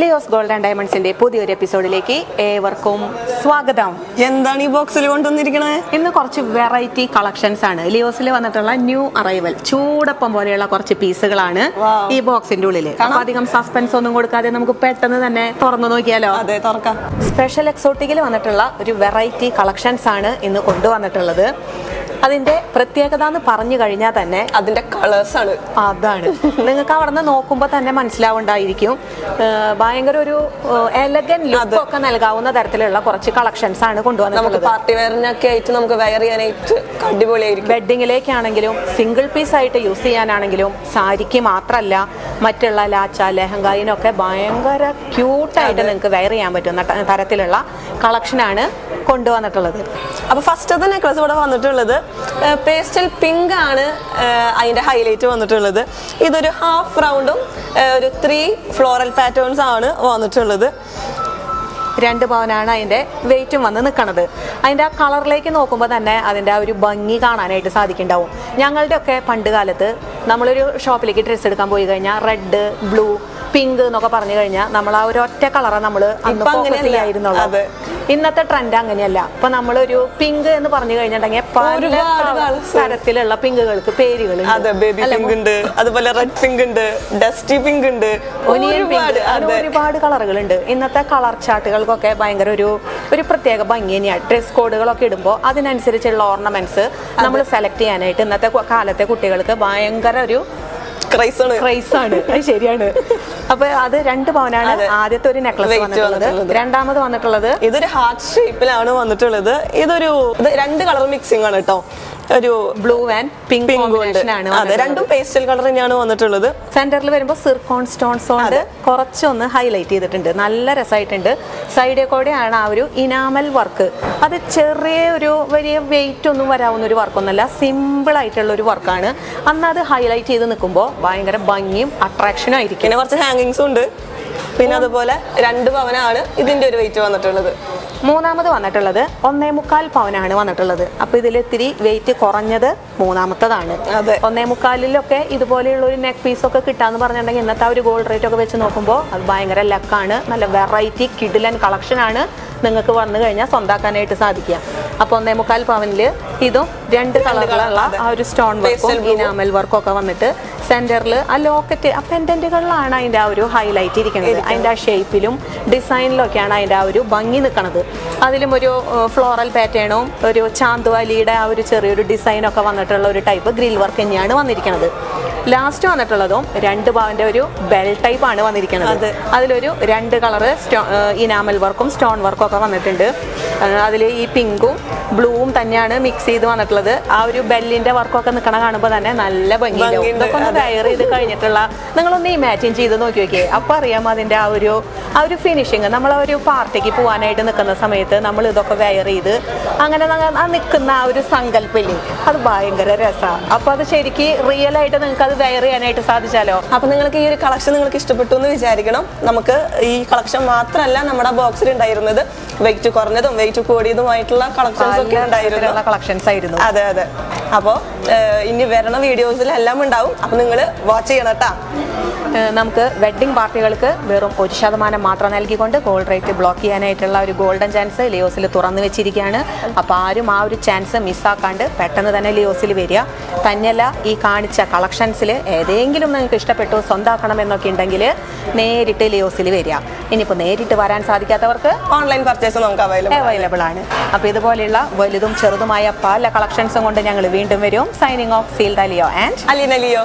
Leo's gold and ഡയമണ്ട്സിന്റെ പുതിയൊരു എപ്പിസോഡിലേക്ക് ഏവർക്കും സ്വാഗതം. എന്താണ് ഈ ബോക്സിൽ കൊണ്ടുവന്നിരിക്കുന്നത് ഇന്ന് കുറച്ച് വെറൈറ്റി കളക്ഷൻസ് ആണ്. ലിയോസിൽ വന്നിട്ടുള്ള ന്യൂ അറൈവൽ ചൂടപ്പം പോലെയുള്ള കുറച്ച് പീസുകളാണ് ഈ ബോക്സിന്റെ ഉള്ളിൽ അധികം സസ്പെൻസ് ഒന്നും കൊടുക്കാതെ നമുക്ക് പെട്ടെന്ന് തന്നെ തുറന്നു നോക്കിയാലോ? അതെ തുറക്കാം. സ്പെഷ്യൽ എക്സോട്ടിക്കിൽ വന്നിട്ടുള്ള ഒരു വെറൈറ്റി കളക്ഷൻസ് ആണ് ഇന്ന് കൊണ്ടുവന്നിട്ടുള്ളത്. അതിന്റെ പ്രത്യേകത എന്ന് പറഞ്ഞു കഴിഞ്ഞാൽ തന്നെ അതിന്റെ കളേഴ്സ് ആണ്. അതാണ്. നിങ്ങൾക്ക് അവിടെ നിന്ന് നോക്കുമ്പോൾ തന്നെ മനസ്സിലാവുണ്ടായിരിക്കും. ഭയങ്കര ഒരു എലഗൻ ലുക്ക് ഒക്കെ നൽകാവുന്ന തരത്തിലുള്ള കുറച്ച് കളക്ഷൻസ് ആണ് കൊണ്ടുവന്നത് നമുക്ക് പാർട്ടി വെയറിനൊക്കെ ആയിട്ട് നമുക്ക് വെയർ ചെയ്യാനായിട്ട് അടിപൊളിയായിരിക്കും. വെഡിങ്ങിലേക്കാണെങ്കിലും സിംഗിൾ പീസ് ആയിട്ട് യൂസ് ചെയ്യാനാണെങ്കിലും സാരിക്ക് മാത്രമല്ല മറ്റുള്ള ലാച്ച ലെഹങ്കായിനൊക്കെ ഭയങ്കര ക്യൂട്ടായിട്ട് നിങ്ങൾക്ക് വെയർ ചെയ്യാൻ പറ്റുന്ന തരത്തിലുള്ള തരത്തിലുള്ള കളക്ഷനാണ് കൊണ്ടുവന്നിട്ടുള്ളത്. അപ്പൊ ഫസ്റ്റത്തെ നെക്ലസ് ഇവിടെ വന്നിട്ടുള്ളത്. പേസ്റ്റൽ പിങ്ക് ആണ് അതിന്റെ ഹൈലൈറ്റ് വന്നിട്ടുള്ളത്. ഇതൊരു ഹാഫ് റൗണ്ടും ഒരു ത്രീ ഫ്ലോറൽ പാറ്റേൺസ് ആണ് വന്നിട്ടുള്ളത്. രണ്ട് പവനാണ് അതിന്റെ വെയിറ്റും വന്ന് നിൽക്കുന്നത് അതിന്റെ ആ കളറിലേക്ക് നോക്കുമ്പോൾ തന്നെ അതിന്റെ ആ ഒരു ഭംഗി കാണാനായിട്ട് സാധിക്കുന്നുണ്ടാവും. ഞങ്ങളുടെയൊക്കെ പണ്ട് കാലത്ത് നമ്മളൊരു ഷോപ്പിലേക്ക് ഡ്രസ്സ് എടുക്കാൻ പോയി കഴിഞ്ഞാൽ റെഡ് ബ്ലൂ പിങ്ക് എന്നൊക്കെ പറഞ്ഞു കഴിഞ്ഞാൽ നമ്മൾ ആ ഒരു ഒറ്റ കളറാണ് നമ്മൾ അന്ന് ഫോക്കസ്. ഇന്നത്തെ ട്രെൻഡ് അങ്ങനെയല്ല. ഇപ്പൊ നമ്മളൊരു പിങ്ക് എന്ന് പറഞ്ഞു കഴിഞ്ഞിട്ടുണ്ടെങ്കിൽ പല തരത്തിലുള്ള പിങ്കുകൾക്ക് പേരുകൾ അതെ ബേബി പിങ്ക് ഉണ്ട് അതുപോലെ റെഡ് പിങ്ക് ഉണ്ട് ഡസ്റ്റി പിങ്ക് ഉണ്ട് ഒരുപാട് കളറുകൾ ഉണ്ട്. ഇന്നത്തെ കളർ ചാർട്ടുകൾക്കൊക്കെ ഭയങ്കര ഒരു ഒരു പ്രത്യേക ഭംഗി തന്നെയാണ്. ഡ്രസ് കോഡുകളൊക്കെ ഇടുമ്പോൾ അതിനനുസരിച്ചുള്ള ഓർണമെന്റ്സ് നമ്മൾ സെലക്ട് ചെയ്യാനായിട്ട് ഇന്നത്തെ കാലത്തെ കുട്ടികൾക്ക് ഭയങ്കര ഒരു ക്രൈസ് ആണ് ക്രൈസ് ആണ് അത് ശരിയാണ്. അപ്പൊ അത് രണ്ട് പവനാണ് ആദ്യത്തെ ഒരു നെക്ലസ് വന്നിട്ടുള്ളത്. രണ്ടാമത് വന്നിട്ടുള്ളത്? ഇതൊരു ഹാർട്ട് ഷേപ്പിലാണ് വന്നിട്ടുള്ളത്. ഇതൊരു രണ്ട് കളർ മിക്സിംഗ് ആണ് കേട്ടോ ഒരു ബ്ലൂ ആൻഡ് പിങ്ക് കോമ്പിനേഷൻ ആണ് അതെ രണ്ടും പേസ്റ്റൽ കളർ തന്നെയാണ് വന്നിട്ടുള്ളത്. സെന്ററിൽ വരുമ്പോൾ സിർക്കോൺ സ്റ്റോൺസ് കൊണ്ട് കുറച്ചൊന്ന് ഹൈലൈറ്റ് ചെയ്തിട്ടുണ്ട്. നല്ല രസമായിട്ടുണ്ട് സൈഡിൽ കൂടെയാണ് ആ ഒരു ഇനാമൽ വർക്ക് അത് ചെറിയ ഒരു വലിയ വെയിറ്റ് ഒന്നും വരാവുന്ന ഒരു വർക്കൊന്നുമല്ല സിമ്പിൾ ആയിട്ടുള്ള ഒരു വർക്കാണ് അന്ന് അത് ഹൈലൈറ്റ് ചെയ്ത് നിൽക്കുമ്പോൾ ഭയങ്കര ഭംഗിയും അട്രാക്ഷനും ആയിരിക്കും. പിന്നെ കുറച്ച് ഹാങ്ങിങ്സും ഉണ്ട്. പിന്നെ അതുപോലെ രണ്ട് പവനാണ് ഇതിന്റെ ഒരു വെയിറ്റ് വന്നിട്ടുള്ളത്. മൂന്നാമത് വന്നിട്ടുള്ളത് ഒന്നേ മുക്കാൽ പവനാണ് വന്നിട്ടുള്ളത്. അപ്പൊ ഇതിൽ ഇത്തിരി വെയിറ്റ് കുറഞ്ഞത് മൂന്നാമത്തതാണ്. അതെ. ഒന്നേ മുക്കാലിലൊക്കെ ഇതുപോലെയുള്ള ഒരു നെക്ക് പീസ് ഒക്കെ കിട്ടാന്ന് പറഞ്ഞിട്ടുണ്ടെങ്കിൽ ഇന്നത്തെ ആ ഒരു ഗോൾഡ് റേറ്റ് ഒക്കെ വെച്ച് നോക്കുമ്പോൾ അത് ഭയങ്കര ലക്കാണ് നല്ല വെറൈറ്റി കിഡിലൻ കളക്ഷൻ ആണ് നിങ്ങൾക്ക് വന്നു കഴിഞ്ഞാൽ സ്വന്താക്കാനായിട്ട് സാധിക്കുക. അപ്പൊ ഒന്നേ മുക്കാൽ പവനിൽ ഇതും രണ്ട് കളറുകളുള്ള ആ ഒരു സ്റ്റോൺ വർക്കും ഇനാമൽ വർക്കും ഒക്കെ വന്നിട്ട് സെന്ററിൽ ആ ലോക്കറ്റ് ആ പെൻഡന്റുകളിലാണ് അതിന്റെ ആ ഒരു ഹൈലൈറ്റ് ഇരിക്കുന്നത്. അതിന്റെ ആ ഷേപ്പിലും ഡിസൈനിലൊക്കെയാണ് അതിന്റെ ആ ഒരു ഭംഗി നിൽക്കുന്നത് അതിലും ഒരു ഫ്ലോറൽ പാറ്റേണും ഒരു ചാന്തുവാലിയുടെ ആ ഒരു ചെറിയൊരു ഡിസൈനൊക്കെ വന്നിട്ടുള്ള ഒരു ടൈപ്പ് ഗ്രിൽ വർക്ക് തന്നെയാണ് വന്നിരിക്കുന്നത് ലാസ്റ്റ് വന്നിട്ടുള്ളതും രണ്ട് പവന്റെ ഒരു ബെൽ ടൈപ്പാണ് ആണ് വന്നിരിക്കുന്നത് അതിലൊരു രണ്ട് കളറ് ഇനാമൽ വർക്കും സ്റ്റോൺ വർക്കും ഒക്കെ വന്നിട്ടുണ്ട്. അതിൽ ഈ പിങ്കും ബ്ലൂവും തന്നെയാണ് മിക്സ് ചെയ്ത് വന്നിട്ടുള്ളത്. ആ ഒരു ബെല്ലിന്റെ വർക്കൊക്കെ നിൽക്കണ കാണുമ്പോൾ തന്നെ നല്ല ഭംഗിയുണ്ടാവും. ഭംഗിയുണ്ട്, ഇതൊക്കെ ഒന്ന് ഡയർ ചെയ്ത് കഴിഞ്ഞിട്ടുള്ള നിങ്ങളൊന്ന് ഇമാജിൻ ചെയ്ത് നോക്കി നോക്കിയേ. അപ്പോൾ അറിയാം അതിന്റെ ആ ഒരു ആ ഒരു ഫിനിഷിങ് നമ്മൾ ആ ഒരു പാർട്ടിക്ക് പോകാനായിട്ട് നിൽക്കുന്ന സമയത്ത് നമ്മൾ ഇതൊക്കെ വെയർ ചെയ്ത് അങ്ങനെ ആ നിൽക്കുന്ന ആ ഒരു സങ്കല്പില്ലേ? അത് ഭയങ്കര രസമാണ് അപ്പോൾ അത് ശരിക്ക് റിയൽ ആയിട്ട് നിങ്ങൾക്ക് അത് വെയർ ചെയ്യാനായിട്ട് സാധിച്ചാലോ? അപ്പോൾ നിങ്ങൾക്ക് ഈ ഒരു കളക്ഷൻ നിങ്ങൾക്ക് ഇഷ്ടപ്പെട്ടു എന്ന് വിചാരിക്കണം. നമുക്ക് ഈ കളക്ഷൻ മാത്രമല്ല നമ്മുടെ ബോക്സിൽ ഉണ്ടായിരുന്നത് വെയിറ്റ് കുറഞ്ഞതും വെയിറ്റ് കൂടിയതുമായിട്ടുള്ള കളക്ഷൻസ് ഒക്കെ ഉണ്ടായിരുന്നു. കളക്ഷൻസ് ആയിരുന്നു. അതെ അതെ. അപ്പോൾ ഇനി വരണ വീഡിയോസിലെല്ലാം ഉണ്ടാവും. അപ്പൊ നിങ്ങൾ വാച്ച് ചെയ്യണം കേട്ടാ നമുക്ക് വെഡ്ഡിംഗ് പാർട്ടികൾക്ക് വെറും ഒരു ശതമാനം മാത്രം നൽകിക്കൊണ്ട് ഗോൾഡ് റേറ്റ് ബ്ലോക്ക് ചെയ്യാനായിട്ടുള്ള ഒരു ഗോൾഡൻ ചാൻസ് ലിയോസിൽ തുറന്നു വെച്ചിരിക്കുകയാണ്. അപ്പോൾ ആരും ആ ഒരു ചാൻസ് മിസ്സാക്കാണ്ട് പെട്ടെന്ന് തന്നെ ലിയോസിൽ വരിക. തന്നെയല്ല ഈ കാണിച്ച കളക്ഷൻസിൽ ഏതെങ്കിലും നിങ്ങൾക്ക് ഇഷ്ടപ്പെട്ടു സ്വന്താക്കണം എന്നൊക്കെ ഉണ്ടെങ്കിൽ നേരിട്ട് ലിയോസിൽ വരിക. ഇനിയിപ്പോൾ നേരിട്ട് വരാൻ സാധിക്കാത്തവർക്ക് ഓൺലൈൻ പർച്ചേസ് നമുക്ക് അവൈലബിൾ അവൈലബിൾ ആണ്. അപ്പോൾ ഇതുപോലെയുള്ള വലുതും ചെറുതുമായ പല കളക്ഷൻസും കൊണ്ട് ഞങ്ങൾ വീണ്ടും വരും. Signing off seal Leo and Aleena Leo